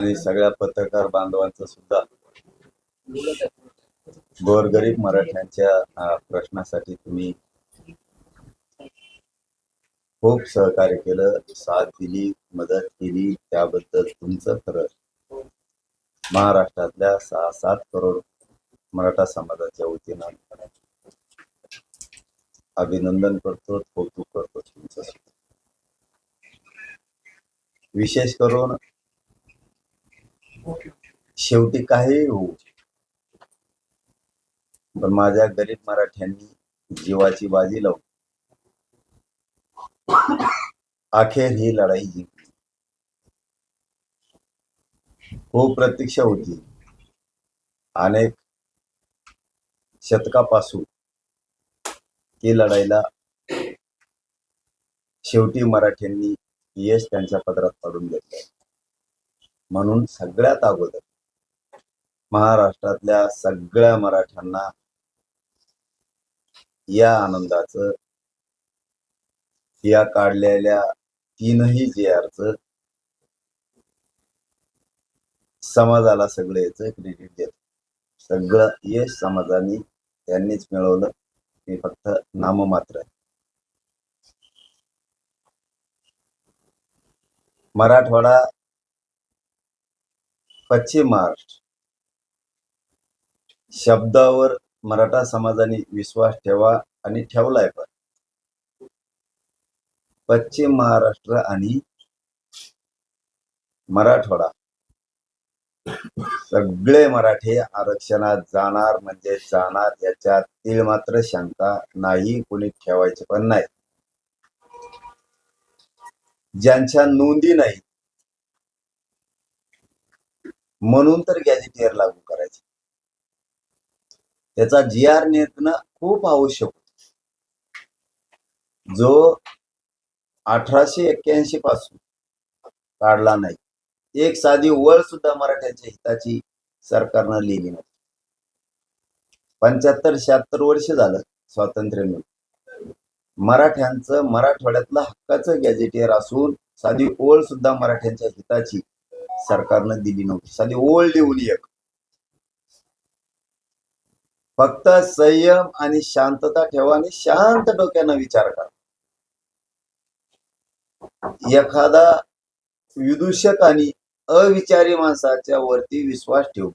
आणि सगळ्या पत्रकार बांधवांचं सुद्धा. गोरगरीब मराठ्यांच्या प्रश्नासाठी तुम्ही खूप सहकार्य केलं साथ दिली मदत केली त्याबद्दल तुमचं खरं महाराष्ट्रातल्या सहा सात करोड मराठा समाजाच्या वतीनं अभिनंदन करतो कौतुक करतो तुमचं. विशेष करून शेवटी काही होऊ पण माझ्या गरीब मराठ्यांनी जीवाची बाजी लावली. अखेर ही लढाई जिंकली. खूप प्रतीक्षा होती. अनेक शतकापासून ती लढाईला शेवटी मराठ्यांनी यश त्यांच्या पदरात पाडून घेतलं. म्हणून सगळ्यात अगोदर महाराष्ट्रातल्या सगळ्या मराठ्यांना या आनंदाचं या काढलेल्या तीनही जे अर्ज समाजाला सगळे याच क्रेडिट देत सगळं यश समाजाने त्यांनीच मिळवलं. मी फक्त नाममात्र आहे. मराठवाडा पश्चिम महाराष्ट्र. शब्दावर मराठा समाजाने विश्वास ठेवा आणि ठेवलाय पण. पश्चिम महाराष्ट्र आणि मराठवाडा. सगळे मराठे आरक्षणात जाणार म्हणजे जाणार याच्यात तीळ मात्र शंका नाही कोणी ठेवायचे पण नाही. ज्यांच्या नोंदी नाही म्हणून तर गॅजेटियर लागू करायचे. त्याचा जी आर नियंत्रण खूप आवश्यक होत. जो अठराशे एक्क्याऐंशी पासून काढला नाही. एक साधी वळ सुद्धा मराठ्यांच्या हिताची सरकारनं लिहिली नाही. पंच्याहत्तर शहात्तर वर्ष झालं स्वातंत्र्य मिळून. मराठ्यांचं मराठवाड्यातलं हक्काचं गॅजेटियर असून साधी ओळ सुद्धा मराठ्यांच्या हिताची सरकारनं दिली नव्हती. साधी ओळ लिहून एक. फक्त संयम आणि शांतता ठेवा आणि शांत डोक्यानं विचार करा. एखादा विदूषक आणि अविचारी माणसाच्या वरती विश्वास ठेवू.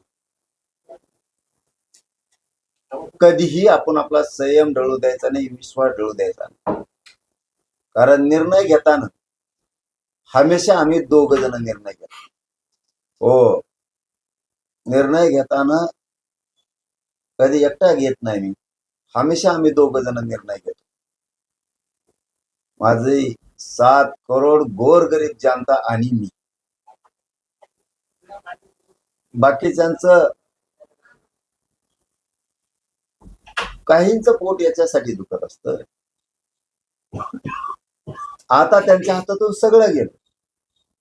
कधीही आपण आपला संयम ढळू द्यायचा नाही विश्वास ढळू द्यायचा नाही. कारण निर्णय घेताना हमेशा आम्ही दोघ जण निर्णय घेतो. हो. निर्णय घेताना कधी एकटा घेत नाही मी. हमेशा आम्ही दोघ जण निर्णय घेतो. माझे सात करोड गोरगरीब जनता आणि मी. बाकीच्यांच काहींच पोट याच्यासाठी दुखत असतं. आता त्यांच्या हातातून सगळं गेलं.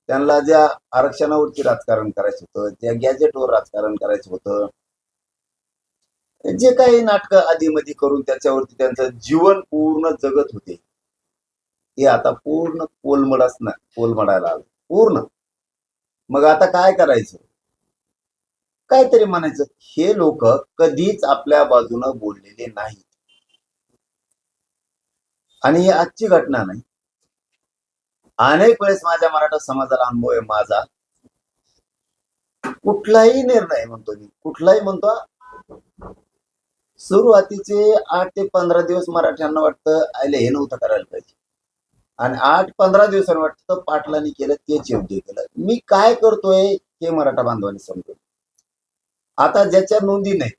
त्यांना ज्या आरक्षणावरती राजकारण करायचं होतं त्या गॅजेटवर राजकारण करायचं होतं जे काही नाटकं आधीमधी करून त्याच्यावरती त्यांचं जीवन पूर्ण जगत होते ते आता पूर्ण कोलमडाच ना कोलमडायला आलं पूर्ण. मग आता काय करायचं? काहीतरी म्हणायचं हे लोक कधीच आपल्या बाजूनं बोललेले नाहीत. आणि ही आजची घटना नाही अनेक वेळेस माझ्या मराठा समाजाला अनुभव आहे माझा. कुठलाही निर्णय म्हणतो मी कुठलाही म्हणतो सुरुवातीचे आठ ते पंधरा दिवस मराठ्यांना वाटतं आयले हे नव्हतं करायला पाहिजे. आणि आठ पंधरा दिवसांनी वाटतं पाटलांनी केलं तेच योग्य केलं. मी काय करतोय हे मराठा बांधवांनी समजून आता ज्याच्या नोंदी नाही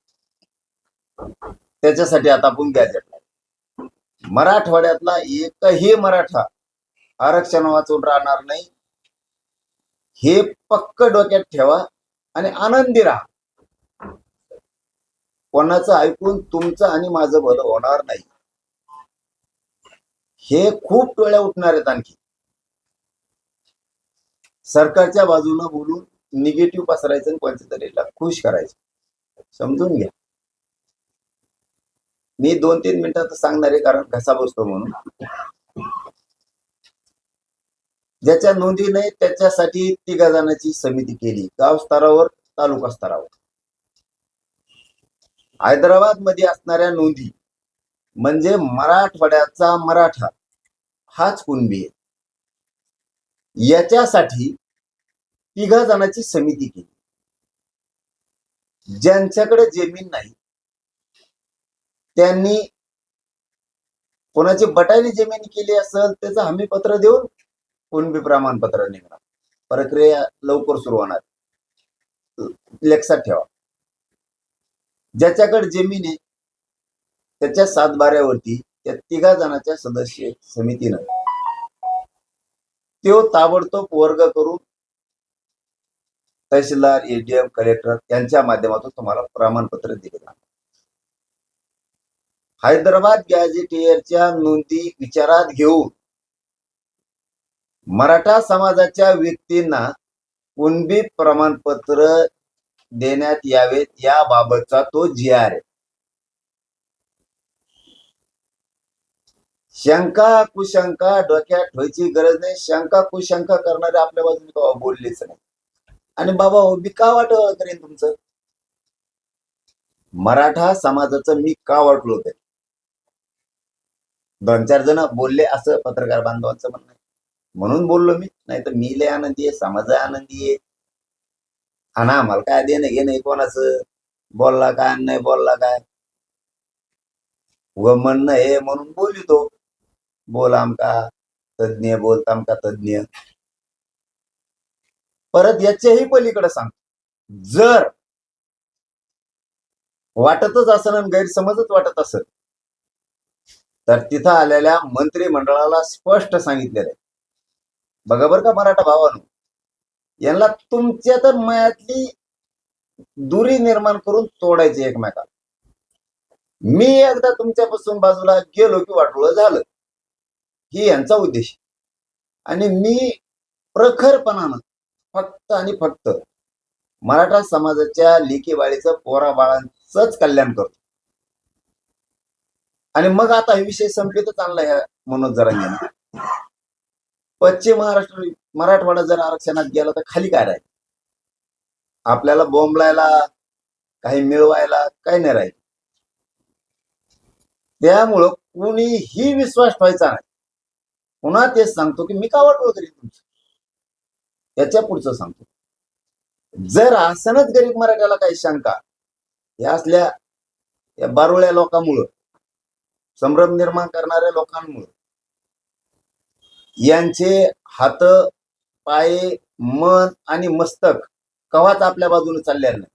त्याच्यासाठी आता आपण गॅजेट मराठवाड्यातला एकही मराठा आरक्षण वाचून राहणार नाही. हे पक्क डोक्यात ठेवा आणि आनंदी राहा. कोणाचं ऐकून तुमचं आणि माझं भलं होणार नाही. हे खूप टोळ्या उठणार आहेत आणखी. सरकारच्या बाजूनं बोलून निगेटिव्ह पसरायचं आणि कोणत्या तरीला खुश करायचं. समजून घ्या. मी दोन तीन मिनिटात सांगणार आहे कारण घसा बसतो म्हणून. ज्याच्या नोंदी नाही त्याच्यासाठी तिघा जणांची समिती केली गाव स्तरावर तालुका स्तरावर. हैदराबादमध्ये असणाऱ्या नोंदी म्हणजे मराठवाड्याचा मराठा हाच कुणबी आहे? याच्यासाठी तिघा जणांची समिती केली. ज्यांच्याकडे जमीन नाही त्यांनी कोणाची बटाली जमीन केली असेल त्याचं हमीपत्र देऊन कुणबी प्रमाणपत्र निघणार. प्रक्रिया लवकर सुरू होणार. लक्षात ठेवा. ज्याच्याकडे जमीन आहे त्याच्या सातबाऱ्यावरती त्या तिघा जणांच्या सदस्य समितीनं तो ताबडतोब वर्ग करून तहसीलदार एडीएम कलेक्टर यांच्या माध्यमातून तुम्हाला प्रमाणपत्र दिले जाणार. हैदराबाद गॅझेटियरच्या नोंदी विचारात घेऊन मराठा समाजाच्या व्यक्तींना कुणबी प्रमाणपत्र देण्यात यावेत याबाबतचा तो जी आर आहे. शंका कुशंका डोक्यात ठेवायची गरज नाही. शंका कुशंका करणारे आपल्या बाजूने बोललेच नाही. आणि बाबा हो, मी का वाटलं करेन तुमचं? मराठा समाजाचं मी का वाटलो ते दोन चार जण बोलले असं पत्रकार बांधवांचं म्हणणं आहे. म्हणून बोललो मी नाही तर मी लय आनंदी आहे समाज आनंदी आहे. हा ना आम्हाला काय देणं घेणं कोणाचं? बोलला काय नाही बोलला काय? व म्हणणं हे म्हणून बोलितो. बोल आमका तज्ञ बोलता आमका तज्ञ परत याच्याही पलीकडे सांगतो. जर वाटतच असेल आणि गैरसमजच वाटत असेल तर तिथं आलेल्या मंत्रिमंडळाला स्पष्ट सांगितलेलं आहे. बघा बरं का मराठा भावानो. यांना तुमच्या तर मयातली दुरी निर्माण करून तोडायची एकमेकाला. मी एकदा तुमच्यापासून बाजूला गेलो की वाटोळ झालं. ही यांचा उद्देश. आणि मी प्रखरपणानं फक्त आणि फक्त मराठा समाजाच्या लेखीवाळीचं पोरा बाळांचंच कल्याण करतो. आणि मग आता हे विषय संपलेतच चांगला ह्या मनोज जरा पश्चिम महाराष्ट्र मराठवाडा जर आरक्षणात गेला तर खाली काय राहील? आपल्याला बोंबलायला काही मिळवायला काही नाही राहील. त्यामुळं कुणीही विश्वास ठेवायचा नाही. पुन्हा तेच सांगतो की मी का वाटलो तरी तुमचं? याच्या पुढचं सांगतो. जर असनच गरीब मराठ्याला काही शंका या असल्या या बारुळ्या लोकांमुळं संभ्रम निर्माण करणाऱ्या लोकांमुळं यांचे हात पाय मन आणि मस्तक कवाच आपल्या बाजूने चालले नाही.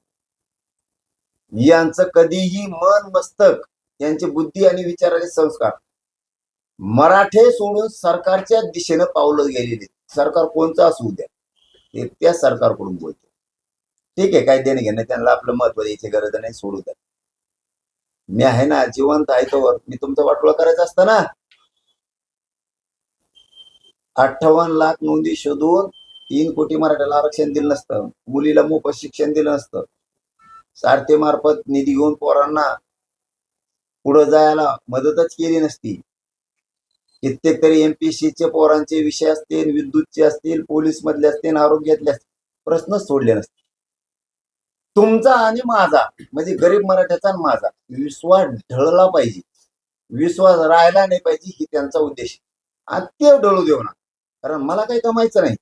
यांचं कधीही मन मस्तक यांची बुद्धी आणि विचाराचे संस्कार. मराठे सोडून सरकारच्या दिशेनं पावलं गेलेले सरकार कोणतं असू द्या. ते त्या सरकारकडून बोलते. ठीक आहे काय देणं घेणं त्यांना आपलं महत्त्व द्यायची गरज नाही सोडू द्या. मी आहे ना जिवंत आहे तोवर. मी तुमचं वाटोळा करायचं असतं ना? अठ्ठावन्न लाख नोंदी शोधून तीन कोटी मराठ्याला आरक्षण दिलं नसतं. मुलीला मोफत शिक्षण दिलं नसतं. सारथीमार्फत निधी घेऊन पोरांना पुढं जायला मदतच केली नसती. कित्येक तरी एमपीसीचे पोरांचे विषय असतील विद्युतचे असतील पोलीस मधले असतील आरोग्यातले असतील प्रश्नच सोडले नसते. तुमचा आणि माझा म्हणजे गरीब मराठ्याचा आणि माझा विश्वास ढळला पाहिजे. विश्वास राहायला नाही पाहिजे ही त्यांचा उद्देश आणि ते ढळू देऊ ना कारण मला काही कमायचं नाही.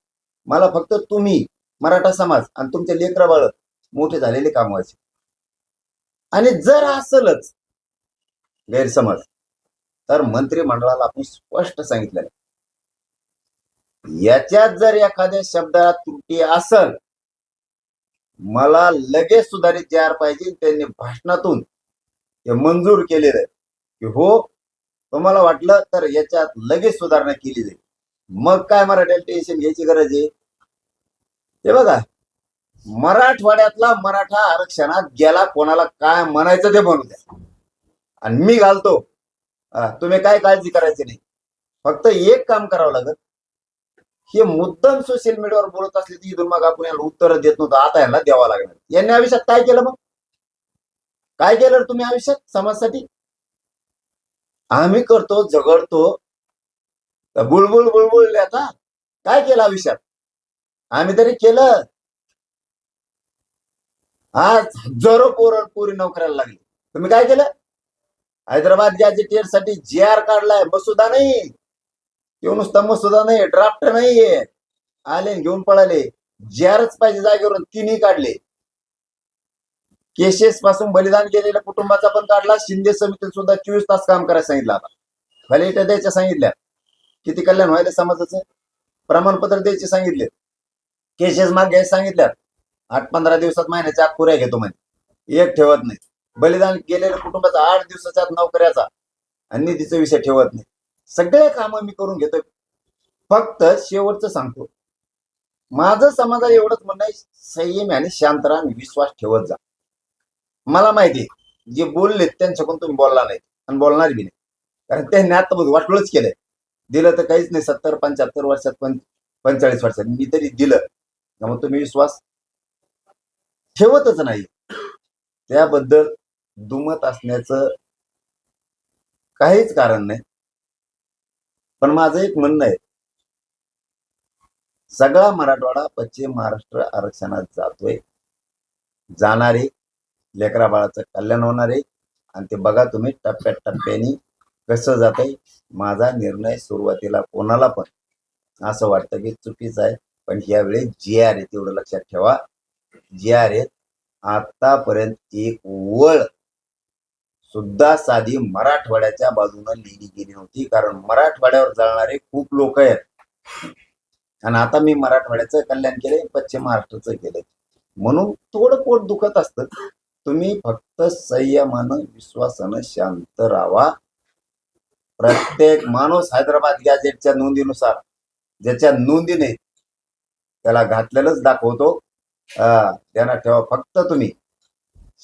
मला फक्त तुम्ही मराठा समाज आणि तुमचे लेकर बाळ मोठे झालेले कामवायचे. आणि जर असलच गैरसमज तर मंत्रिमंडळाला आपण स्पष्ट सांगितलेलं याच्यात जर एखाद्या शब्दात त्रुटी असल मला लगेच सुधारित तयार पाहिजे त्यांनी भाषणातून ते मंजूर केलेलं आहे. की हो तुम्हाला वाटलं तर याच्यात लगेच सुधारणा केली जाईल. मग काय मराठ्याला टेन्शन घ्यायची गरज आहे? ते बघा मराठवाड्यातला मराठा आरक्षणात गेला कोणाला काय म्हणायचं ते म्हणू द्या. आणि मी घालतो. तुम्ही काय काळजी करायची नाही. फक्त एक काम करावं लागत हे मुद्दाम सोशल मीडियावर बोलत असले तर इथून मग आपण याला उत्तर देत नव्हतं. आता यांना द्यावं लागणार. यांनी आयुष्यात काय केलं मग? काय केलं तुम्ही आयुष्यात समाजासाठी? आम्ही करतो झगडतो बुळबुळ बुळबुळ आता. काय केलं आयुष्यात आम्ही तरी केलं. आज हजारो पोरण पोरी नोकऱ्याला लागली. तुम्ही काय केलं? हैदराबाद गॅजेटियरसाठी जे आर काढलाय. मसुदा नाही. किंवा नुसता मसुदा नाही. ड्राफ्ट नाहीये. आले घेऊन पळाले. जे आरच पाहिजे जागेवरून तिन्ही काढले. केसेस पासून बलिदान केलेल्या कुटुंबाचा पण काढला. शिंदे समितीत सुद्धा चोवीस तास काम करायला सांगितलं आता. व्हॅलिडिटी द्यायच्या सांगितल्या. किती कल्याण व्हायला समाजाचं? प्रमाणपत्र द्यायचे सांगितले. केसेस माग घ्यायचे सांगितल्या आठ पंधरा दिवसात महिन्याच्या आत पुऱ्या घेतो म्हणे. एक ठेवत नाही. बलिदान केलेल्या कुटुंबाचा आठ दिवसाच्या आत नोकऱ्याचा आणि निधीचा विषय ठेवत नाही. सगळे कामं मी करून घेतोय. फक्त शेवटचं सांगतो. माझं समाजाला एवढंच म्हणणं आहे संयम आणि शांत राहा विश्वास ठेवत जा. मला माहिती जे बोलले त्यांच्याकडून तुम्ही बोलला नाही. आणि बोलणार बी नाही. कारण त्यांनी आता बघ वाटोळच केलंय. दिलं तर काहीच नाही. सत्तर पंच्याहत्तर वर्षात पण पंचेचाळीस वर्षात. मी तरी दिलं. त्यामुळे तुम्ही विश्वास ठेवतच नाही. त्याबद्दल दुमत असण्याचं काहीच कारण नाही. पण माझं एक म्हणणं आहे. सगळा मराठवाडा पश्चिम महाराष्ट्र आरक्षणात जातोय. जाणारे लेकरा बाळाचं कल्याण होणार आहे. आणि ते बघा तुम्ही टप्प्याटप्प्याने कसं जात आहे माझा निर्णय सुरुवातीला कोणाला पण. असं वाटतं की चुकीचं आहे. पण यावेळी जे आर आहे तेवढं लक्षात ठेवा. जे आर ए आतापर्यंत एक वळ सुद्धा साधी मराठवाड्याच्या बाजूनं लिहिली गेली नव्हती. कारण मराठवाड्यावर जाणारे खूप लोक आहेत. आणि आता मी मराठवाड्याचं कल्याण केलंय पश्चिम महाराष्ट्राचं केलंय. म्हणून थोडं पोट दुखत असतं. तुम्ही फक्त संयमानं विश्वासानं शांत राहा. प्रत्येक माणूस हैदराबाद गॅजेटच्या नोंदीनुसार ज्याच्या नोंदी नाहीत त्याला घातलेलंच दाखवतो त्यांना ठेवा फक्त तुम्ही.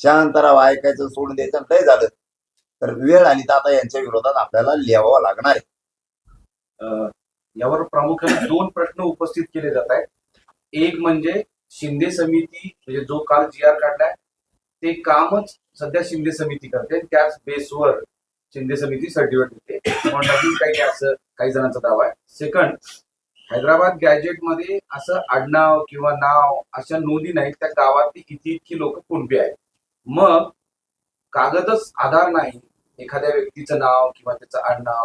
शांत राहा ऐकायचं सोडून द्यायचं आणि लय झालं. तर वेळ आली तर आता यांच्या विरोधात आपल्याला लिहावा लागणार आहे. यावर प्रामुख्याने दोन प्रश्न उपस्थित केले जात आहेत. एक म्हणजे शिंदे समिती म्हणजे जो काल जी आर काढलाय ते कामच सध्या शिंदे समिती करते. त्याच बेसवर शिंदे समिती सर्टिफिकेट देते. म्हणून काही असं काही जणांचा दावा आहे. सेकंड हैदराबाद गॅजेटमध्ये असं आडनाव किंवा नाव अशा नोंदी नाहीत. त्या गावातली इतकी इतकी लोक कोणती आहेत? मग कागदच आधार नाही. एखाद्या व्यक्तीचं नाव किंवा त्याचं आडनाव